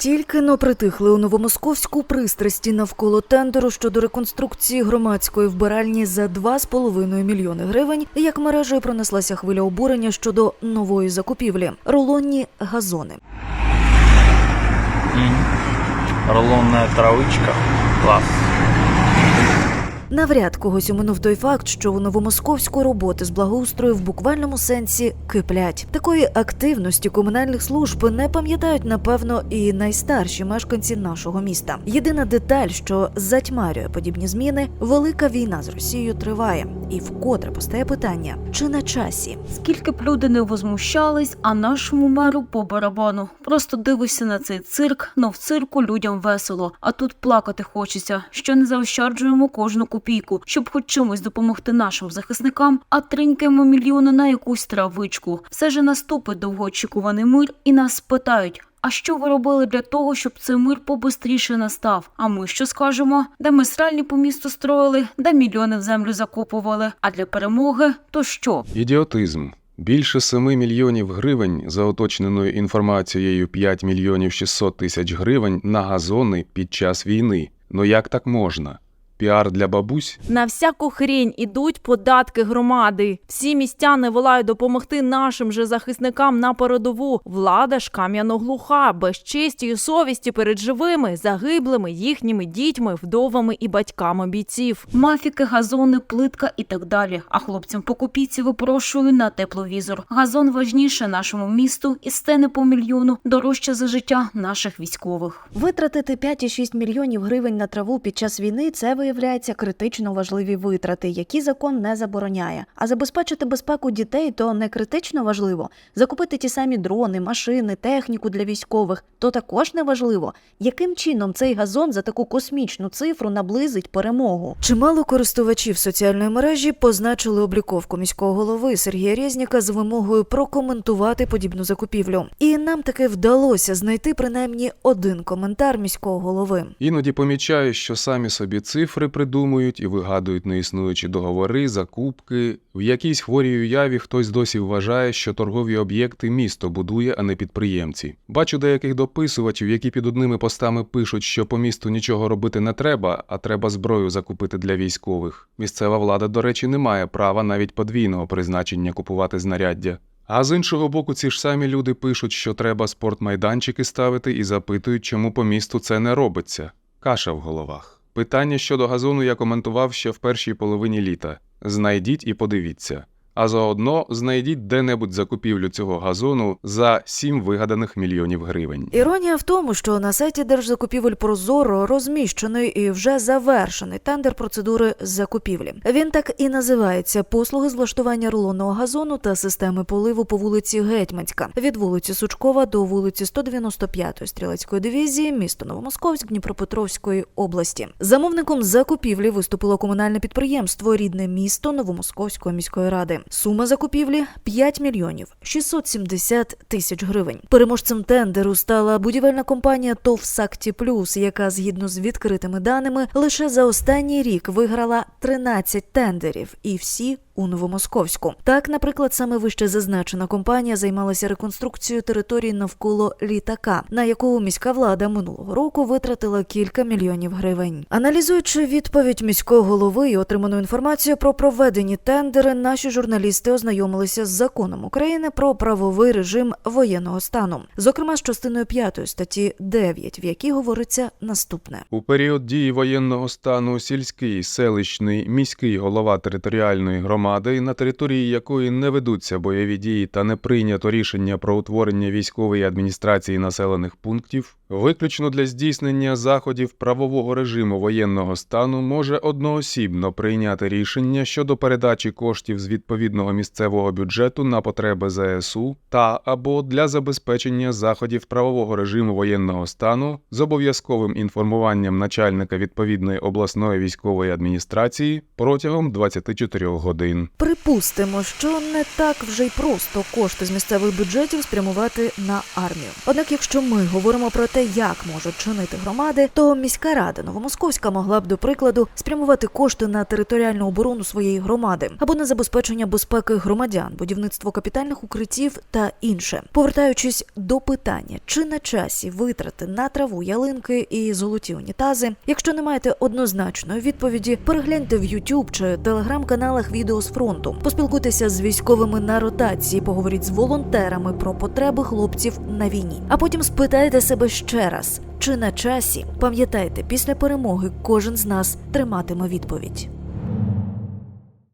Тільки но притихли у Новомосковську пристрасті навколо тендеру щодо реконструкції громадської вбиральні за 2,5 мільйони гривень, як мережею пронеслася хвиля обурення щодо нової закупівлі рулонні газони. Рулонна травичка. Класс. Навряд когось оминув той факт, що у Новомосковську роботи з благоустрою в буквальному сенсі киплять. Такої активності комунальних служб не пам'ятають напевно і найстарші мешканці нашого міста. Єдина деталь, що затьмарює подібні зміни, велика війна з Росією триває, і вкотре постає питання: чи на часі? Скільки б люди не возмущались, а нашому меру по барабану. Просто дивишся на цей цирк, но в цирку людям весело. А тут плакати хочеться, що не заощаджуємо кожну копійку, щоб хоч чимось допомогти нашим захисникам, а тринькаємо мільйони на якусь травичку. Все ж наступить довгоочікуваний мир, і нас спитають. А що ви робили для того, щоб цей мир побистріше настав? А ми що скажемо? Де ми сральні по місту строїли, де мільйони в землю закопували. А для перемоги то що? Ідіотизм. Більше 7 мільйонів гривень за уточненою інформацією 5 мільйонів 600 тисяч гривень на газони під час війни. Ну як так можна? Піар для бабусь? На всяку хрінь ідуть податки громади. Всі містяни волають допомогти нашим же захисникам на передову. Влада ж кам'яно глуха, без честі і совісті перед живими, загиблими, їхніми дітьми, вдовами і батьками бійців. Мафіки, газони, плитка і так далі. А хлопцям по випрошую на тепловізор. Газон важніше нашому місту і стене по мільйону дорожче за життя наших військових. Витратити 5,6 мільйонів гривень на траву під час війни це виявляється критично важливі витрати, які закон не забороняє. А забезпечити безпеку дітей то не критично важливо. Закупити ті самі дрони, машини, техніку для військових то також не важливо. Яким чином цей газон за таку космічну цифру наблизить перемогу? Чимало користувачів соціальної мережі позначили обліковку міського голови Сергія Резніка з вимогою прокоментувати подібну закупівлю. І нам таки вдалося знайти принаймні один коментар міського голови. Іноді помічаю, що самі собі цифри придумують і вигадують неіснуючі договори, закупки. В якійсь хворій уяві хтось досі вважає, що торгові об'єкти місто будує, а не підприємці. Бачу деяких дописувачів, які під одними постами пишуть, що по місту нічого робити не треба, а треба зброю закупити для військових. Місцева влада, до речі, не має права навіть подвійного призначення купувати знаряддя. А з іншого боку, ці ж самі люди пишуть, що треба спортмайданчики ставити і запитують, чому по місту це не робиться. Каша в головах. Питання щодо газону я коментував ще в першій половині літа. Знайдіть і подивіться. А заодно знайдіть де-небудь закупівлю цього газону за 7 вигаданих мільйонів гривень. Іронія в тому, що на сайті Держзакупівель Прозоро розміщений і вже завершений тендер процедури закупівлі. Він так і називається послуги з влаштування рулонного газону та системи поливу по вулиці Гетьманська від вулиці Сучкова до вулиці 195-ї стрілецької дивізії, місто Новомосковськ Дніпропетровської області. Замовником закупівлі виступило комунальне підприємство Рідне місто Новомосковської міської ради. Сума закупівлі 5 мільйонів 670 тисяч гривень. Переможцем тендеру стала будівельна компанія ТОВ «Сакті Плюс», яка згідно з відкритими даними лише за останній рік виграла 13 тендерів, і всі у Новомосковську. Так, наприклад, саме вище зазначена компанія займалася реконструкцією території навколо літака, на яку міська влада минулого року витратила кілька мільйонів гривень. Аналізуючи відповідь міського голови і отриману інформацію про проведені тендери, наші журналісти ознайомилися з законом України про правовий режим воєнного стану, зокрема з частиною 5 статті 9, в якій говориться наступне. У період дії воєнного стану сільський, селищний, міський голова територіальної громади, на території якої не ведуться бойові дії та не прийнято рішення про утворення військової адміністрації населених пунктів, виключно для здійснення заходів правового режиму воєнного стану може одноосібно прийняти рішення щодо передачі коштів з відповідного місцевого бюджету на потреби ЗСУ та або для забезпечення заходів правового режиму воєнного стану з обов'язковим інформуванням начальника відповідної обласної військової адміністрації протягом 24 годин. Гривень. Припустимо, що не так вже й просто кошти з місцевих бюджетів спрямувати на армію. Однак, якщо ми говоримо про те, як можуть чинити громади, то міська рада Новомосковська могла б, до прикладу, спрямувати кошти на територіальну оборону своєї громади або на забезпечення безпеки громадян, будівництво капітальних укриттів та інше. Повертаючись до питання, чи на часі витрати на траву, ялинки і золоті унітази, якщо не маєте однозначної відповіді, перегляньте в YouTube чи телеграм-каналах відео фронту, поспілкуйтеся з військовими на ротації, поговоріть з волонтерами про потреби хлопців на війні. А потім спитайте себе ще раз, чи на часі пам'ятайте, після перемоги кожен з нас триматиме відповідь.